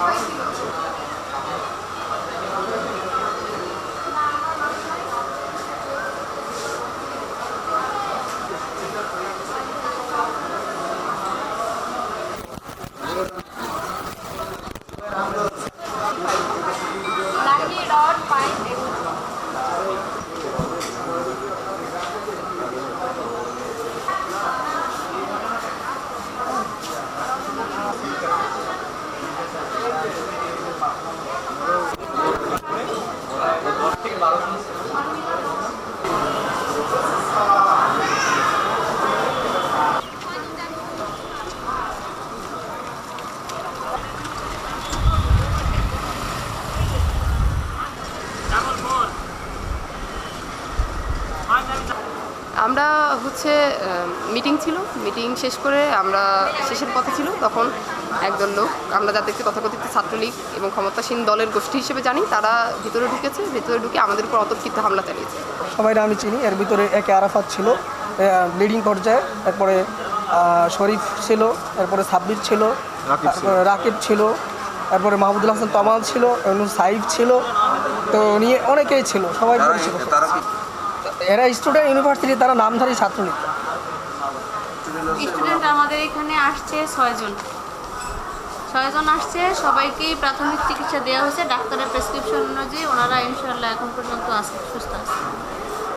Awesome. আমরা হচ্ছে meeting ছিল। মিটিং শেষ করে আমরা শেষের পথে ছিল। তখন একদল লোক আমরা যাদেরকে তথাকথিত ছাত্রলীগ এবং ক্ষমতাসীন দলের গোষ্ঠী হিসেবে জানি তারা ভিতরে ঢুকেছে। ভিতরে ঢুকে আমাদের উপর অতর্কিত হামলা চালিয়েছে। সবাই আমি চিনি। এর ভিতরে একে আরাফাত ছিল। লিডিং পর্যায়ে। তারপরে শরীফ ছিল। তারপরে সাব্বির ছিল। রাকিব ছিল। তারপরে মাহমুদুল হাসান তমাল ছিল। এবং সাইফ ছিল। তো নিয়ে অনেকেই ছিল। সবাই পরিচিত এরা স্টুডেন্ট ইউনিভার্সিটি, তারা নামধারী ছাত্রলীগ স্টুডেন্ট আমাদের এখানে আসছে ছয়জন ছয়জন আসছে, সবাইকেই প্রাথমিক চিকিৎসা দেওয়া হয়েছে। ডাক্তারের প্রেসক্রিপশন অনুযায়ী ওনারা ইনশাল্লাহ এখন পর্যন্ত আছে সুস্থ আছে